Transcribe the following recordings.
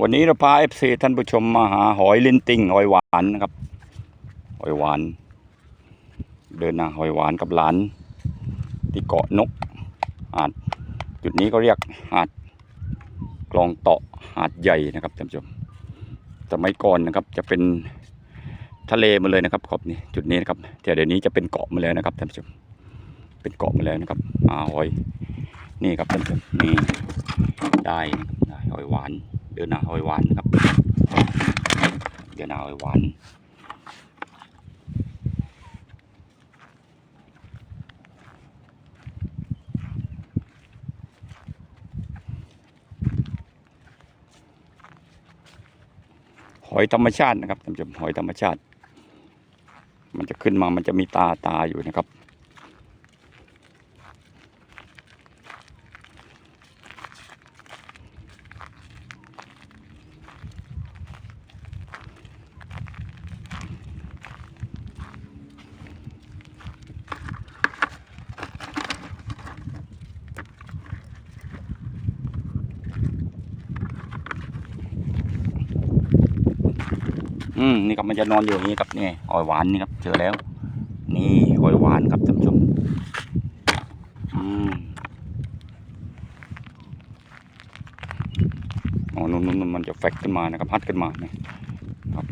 วันนี้เราพาเอฟซีท่านผู้ชมมาหาหอยลิ้นติ่งหอยหวานนะครับ หอยหวาน เดินหาหอยหวานกับหลาน ที่เกาะนกหาดจุดนี้ก็เรียกหาดกลองเตาะหาดใหญ่นะครับท่านผู้ชมสมัยก่อนนะครับจะเป็นทะเลมาเลยนะครับขอบนี่จุดนี้นะครับแต่เดี๋ยวนี้จะเป็นเกาะมาแล้วนะครับท่านผู้ชมเป็นเกาะมาแล้วนะครับหาหอยนี่ครับท่านผู้ชมนี่ได้ได้หอยหวาน เดินหนาหอยหวานนะครับเดินหนาหอยหวานหอยธรรมชาตินะครับท่านผู้ชมหอยธรรมชาติ มันจะขึ้นมามันจะมีตาตาอยู่นะครับ อืมนี่ครับมันจะนอนอยู่อย่างนี้ครับนี่หอยหวานนี่ครับเจอแล้ว นี่หอยหวานครับท่านผู้ชมอืมอ๋อนุ่นๆมันจะแฟกขึ้นมานะครับฮัดขึ้นมาเนี่ยครับ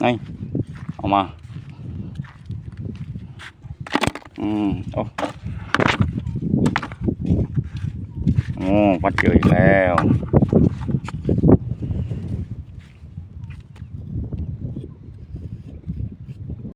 ไงเอามา อืมโอ้ อ้วัดเจออีกแล้ว